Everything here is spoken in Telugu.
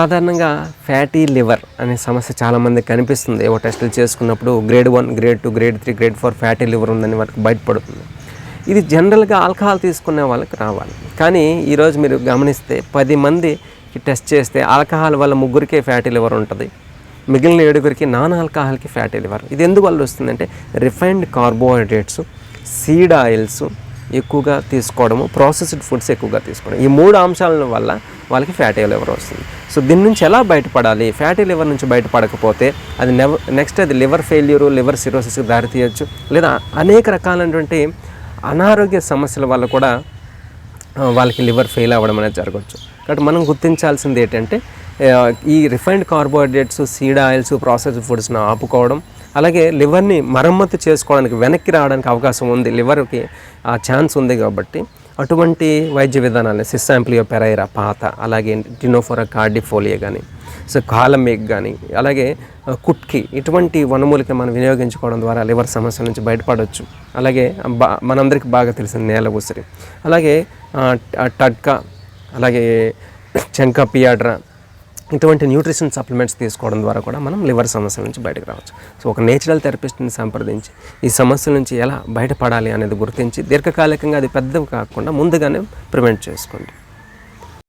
సాధారణంగా ఫ్యాటీ లివర్ అనే సమస్య చాలామందికి కనిపిస్తుంది. ఏవో టెస్టులు చేసుకున్నప్పుడు grade one grade two grade three grade four fatty liver ఉందని వారికి బయటపడుతుంది. ఇది జనరల్గా ఆల్కహాల్ తీసుకునే వాళ్ళకి రావాలి. కానీ ఈరోజు మీరు గమనిస్తే పది మందికి టెస్ట్ చేస్తే ఆల్కహాల్ వల్ల ముగ్గురికే ఫ్యాటీ లివర్ ఉంటుంది. మిగిలిన ఏడుగురికి నాన్ ఆల్కహాల్కి ఫ్యాటీ లివర్. ఇది ఎందువల్ల వస్తుందంటే రిఫైన్డ్ కార్బోహైడ్రేట్స్ సీడ్ ఆయిల్స్ ఎక్కువగా తీసుకోవడము ప్రాసెస్డ్ ఫుడ్స్ ఎక్కువగా తీసుకోవడం. ఈ మూడు అంశాల వల్ల వాళ్ళకి ఫ్యాటీ లివర్ వస్తుంది. సో దీని నుంచి ఎలా బయటపడాలి? ఫ్యాటీ లివర్ నుంచి బయటపడకపోతే అది నెవ నెక్స్ట్ అది లివర్ ఫెయిల్యూరు లివర్ సిరోసిస్కి దారితీయచ్చు. లేదా అనేక రకాలైనటువంటి అనారోగ్య సమస్యల వల్ల కూడా వాళ్ళకి లివర్ ఫెయిల్ అవ్వడం అనేది జరగవచ్చు కాబట్టి మనం గుర్తించాల్సింది ఏంటంటే ఈ refined carbohydrates seed oils processed ఫుడ్స్ను ఆపుకోవడం అలాగే లివర్ని మరమ్మతు చేసుకోవడానికి వెనక్కి రావడానికి అవకాశం ఉంది. లివర్కి ఆ ఛాన్స్ ఉంది కాబట్టి అటువంటి వైద్య విధానాలు సిస్సాంప్లియో పెరైరా పాత అలాగే డినోఫోరా కార్డిఫోలియా కానీ సో కాలమేక్ కానీ అలాగే కుట్కి ఇటువంటి వనమూలిక మనం వినియోగించుకోవడం ద్వారా లివర్ సమస్యల నుంచి బయటపడవచ్చు అలాగే బా మనందరికీ బాగా తెలిసిన నేల ఉసిరి అలాగే టడ్కా అలాగే చెంకా పియాడ్రా ఇటువంటి న్యూట్రిషన్ సప్లిమెంట్స్ తీసుకోవడం ద్వారా కూడా మనం లివర్ సమస్య నుంచి బయటకు రావచ్చు. సో ఒక నేచురల్ థెరపిస్ట్ని సంప్రదించి ఈ సమస్య నుంచి ఎలా బయటపడాలి అనేది గుర్తించి దీర్ఘకాలికంగా అది పెద్దవి కాకుండా ముందుగానే ప్రివెంట్ చేసుకోండి.